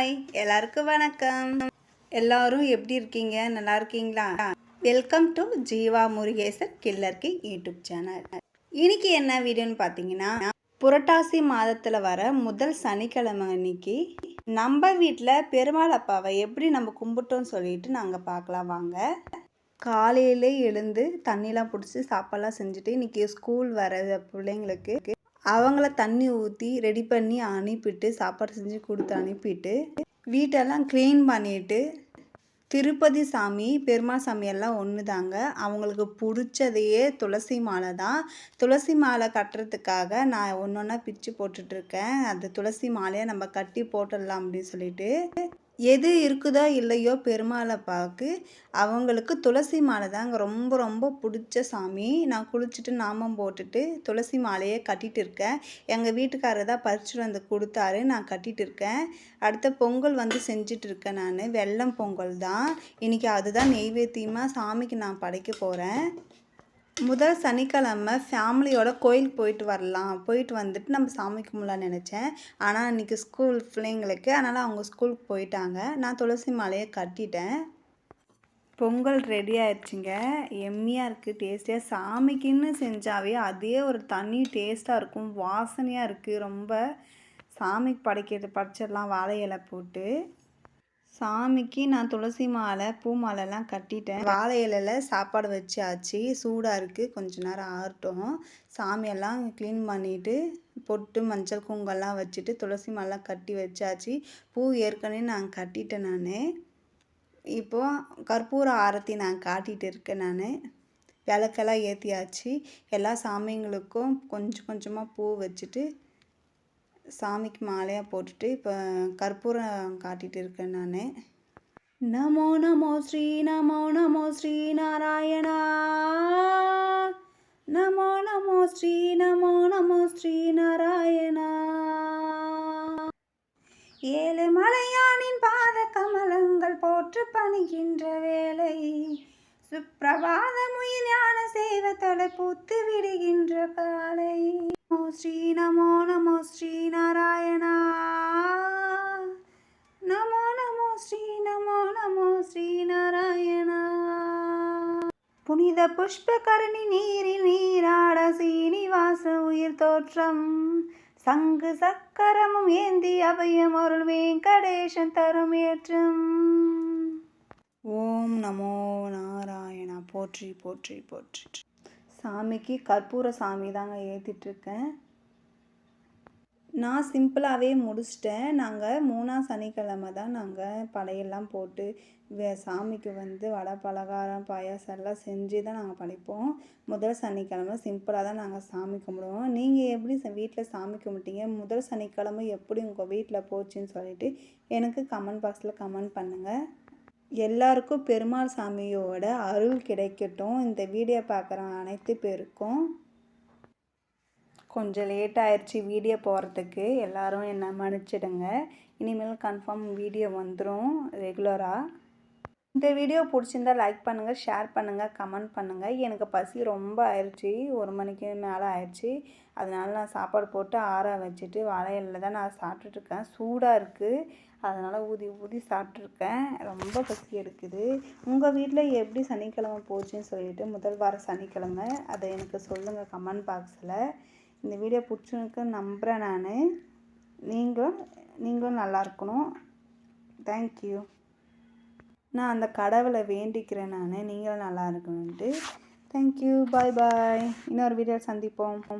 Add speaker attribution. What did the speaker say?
Speaker 1: hi எல்லாருக்கும் வணக்கம் எல்லாரும் எப்படி இருக்கீங்க நல்லா இருக்கீங்களா வெல்கம் டு ஜீவா முருகேசர் கில்லர்கி யூடியூப் சேனல் இன்னைக்கு என்ன வீடியோன்னு பார்த்தீங்கன்னா புரட்டாசி மாதத்தில் வர முதல் சனிக்கிழமை அன்னைக்கு நம்ம வீட்டில் பெருமாள் அப்பாவை எப்படி நம்ம கும்பிட்டோம்னு சொல்லிட்டு நாங்கள் பார்க்கலாம் வாங்க காலையிலே எழுந்து தண்ணிலாம் பிடிச்சி சாப்பாடெலாம் செஞ்சுட்டு இன்றைக்கி ஸ்கூல் வர பிள்ளைங்களுக்கு அவங்கள தண்ணி ஊற்றி ரெடி பண்ணி அனுப்பிட்டு சாப்பாடு செஞ்சு கொடுத்து அனுப்பிட்டு வீட்டெல்லாம் க்ளீன் பண்ணிவிட்டு திருப்பதி சாமி பெருமாள் சாமி எல்லாம் ஒன்று தாங்க அவங்களுக்கு பிடிச்சதையே துளசி மாலை தான் துளசி மாலை கட்டுறதுக்காக நான் ஒன்று ஒன்றா பிச்சு போட்டுட்ருக்கேன் அந்த துளசி மாலையை நம்ம கட்டி போட்டுடலாம் அப்படின்னு சொல்லிட்டு எது இருக்குதோ இல்லையோ பெருமாளை பார்க்கு அவங்களுக்கு துளசி மாலை தாங்க ரொம்ப ரொம்ப பிடிச்ச சாமி நான் குளிச்சுட்டு நாமம் போட்டுட்டு துளசி மாலையை கட்டிகிட்டு இருக்கேன் எங்கள் வீட்டுக்காரர் தான் பறிச்சுட்டு வந்து கொடுத்தாரு நான் கட்டிகிட்டு இருக்கேன் அடுத்த பொங்கல் வந்து செஞ்சுட்டு இருக்கேன் நான் வெள்ளம் பொங்கல் தான் இன்றைக்கி அதுதான் நெய்வேத்தியமாக சாமிக்கு நான் படைக்க போகிறேன் முதல் சனிக்கிழமை ஃபேமிலியோட கோயிலுக்கு போயிட்டு வரலாம் போயிட்டு வந்துட்டு நம்ம சாமி கும்பிடலான்னு நினச்சேன் ஆனால் இன்றைக்கி ஸ்கூல் பிள்ளைங்களுக்கு அதனால் அவங்க ஸ்கூலுக்கு போயிட்டாங்க நான் துளசி மாலையை கட்டிட்டேன் பொங்கல் ரெடி ஆயிடுச்சுங்க எம்மியாக இருக்குது டேஸ்டியாக சாமிக்குன்னு செஞ்சாவே அதே ஒரு தனி டேஸ்ட்டாக இருக்கும் வாசனையாக இருக்குது ரொம்ப சாமிக்கு படைக்கிறது படைச்சிடலாம் வாழை இலை போட்டு சாமிக்கு நான் துளசி மாலை பூ மாலைலாம் கட்டிட்டேன் வாழை இலையில் சாப்பாடு வச்சாச்சு சூடாக இருக்குது கொஞ்ச நேரம் ஆகட்டும் சாமியெல்லாம் க்ளீன் பண்ணிவிட்டு பொட்டு மஞ்சள் குங்கெல்லாம் வச்சுட்டு துளசி மாலைலாம் கட்டி வச்சாச்சு பூ ஏற்கனவே நான் கட்டிட்டேன் நான் இப்போது கற்பூர ஆரத்தி நான் காட்டிகிட்டு இருக்கேன் நான் விளக்கெல்லாம் ஏற்றியாச்சு எல்லா சாமிங்களுக்கும் கொஞ்சம் கொஞ்சமாக பூ வச்சுட்டு சாமிக்கு மாலையாக போட்டுட்டு இப்போ கற்பூரம் காட்டிகிட்டு இருக்கேன் நான் நமோ நமோ ஸ்ரீ நமோ நமோ ஸ்ரீ நாராயணா நமோ நமோ ஸ்ரீ நமோ நமோ ஸ்ரீ நாராயணா ஏழு மலையானின் பாத கமலங்கள் போற்று பணிகின்ற வேலை சுப்பிரபாதமுய ஞான சேவை தொலை பூத்து விடுகின்ற காலை நமோ ஸ்ரீ நமோ நமோ ஸ்ரீ நாராயணா நமோ நமோ ஸ்ரீ நமோ நமோ ஸ்ரீ நாராயணா புனித புஷ்பகரணி நீரில் நீராட சீனிவாச உயிர் தோற்றம் சங்கு சக்கரமும் ஏந்தி அபயம் அருள் வெங்கடேசன் தரும் ஏற்றம் ஓம் நமோ நாராயணா போற்றி போற்றி போற்றி சாமிக்கு கற்பூர சாமி தாங்க ஏற்றிட்டுருக்கேன் நான் சிம்பிளாகவே முடிச்சிட்டேன் நாங்கள் மூணாம் சனிக்கிழமை தான் நாங்கள் படையெல்லாம் போட்டு சாமிக்கு வந்து வடை பலகாரம் பாயாசம் எல்லாம் செஞ்சு தான் நாங்கள் படைப்போம் முதல் சனிக்கிழமை சிம்பிளாக தான் நாங்கள் சாமி கும்பிடுவோம் நீங்கள் எப்படி வீட்டில் சாமி கும்பிட்டீங்க முதல் சனிக்கிழமை எப்படி உங்கள் வீட்டில் போச்சுன்னு சொல்லிவிட்டு எனக்கு கமெண்ட் பாக்ஸில் கமெண்ட் பண்ணுங்கள் எல்லாருக்கும் பெருமாள் சாமியோட அருள் கிடைக்கட்டும் இந்த வீடியோ பார்க்குற அனைத்து பேருக்கும் கொஞ்சம் லேட் ஆயிடுச்சு வீடியோ போகிறதுக்கு எல்லோரும் என்னை மன்னிச்சிடுங்க இனிமேல் கன்ஃபார்ம் வீடியோ வந்துடும் ரெகுலராக இந்த வீடியோ பிடிச்சிருந்தா லைக் பண்ணுங்கள் ஷேர் பண்ணுங்கள் கமெண்ட் பண்ணுங்கள் எனக்கு பசி ரொம்ப ஆயிடுச்சு ஒரு மணிக்கு மேலே ஆயிடுச்சு அதனால் நான் சாப்பாடு போட்டு ஆற வச்சுட்டு வாழையில தான் நான் சாப்பிட்டுட்ருக்கேன் சூடாக இருக்குது அதனால் ஊதி ஊதி சாப்பிட்ருக்கேன் ரொம்ப பசி எடுக்குது உங்கள் வீட்டில் எப்படி சனிக்கிழமை போச்சுன்னு சொல்லிட்டு முதல் வாரம் சனிக்கிழமை அதை எனக்கு சொல்லுங்கள் கமெண்ட் பாக்ஸில் இந்த வீடியோ பிடிச்சிருக்கு நம்புகிறேன் நான் நீங்களும் நீங்களும் நல்லா இருக்கணும் தேங்க்யூ நான் அந்த கடவுளை வேண்டிக்கிறேன் நான் நீங்களும் நல்லா இருக்கணுன்ட்டு தேங்க்யூ பாய் பாய் இன்னொரு வீடியோ சந்திப்போம்